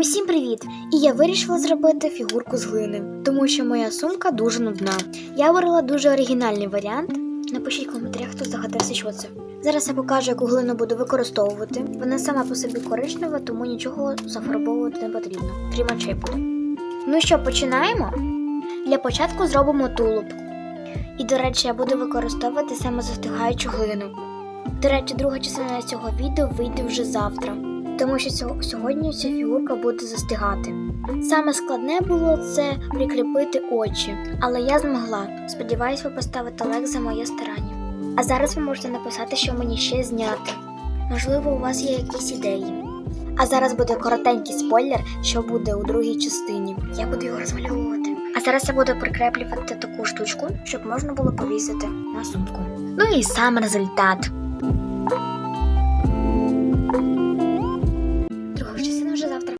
Усім привіт! І я вирішила зробити фігурку з глини, тому що моя сумка дуже нудна. Я обрала дуже оригінальний варіант. Напишіть в коментарях, хто здогадався, що це. Зараз я покажу, яку глину буду використовувати. Вона сама по собі коричнева, тому нічого зафарбовувати не потрібно. Крім очей. Ну що, починаємо? Для початку зробимо тулуб. І, до речі, я буду використовувати саме застигаючу глину. До речі, друга частина цього відео вийде вже завтра, тому що сьогодні ця фігурка буде застигати. Саме складне було це прикріпити очі, але я змогла. Сподіваюсь, ви поставите лайк за моє старання. А зараз ви можете написати, що мені ще зняти. Можливо, у вас є якісь ідеї. А зараз буде коротенький спойлер, що буде у другій частині. Я буду його розмальовувати. А зараз я буду прикріплювати таку штучку, щоб можна було повісити на сумку. Ну і сам результат.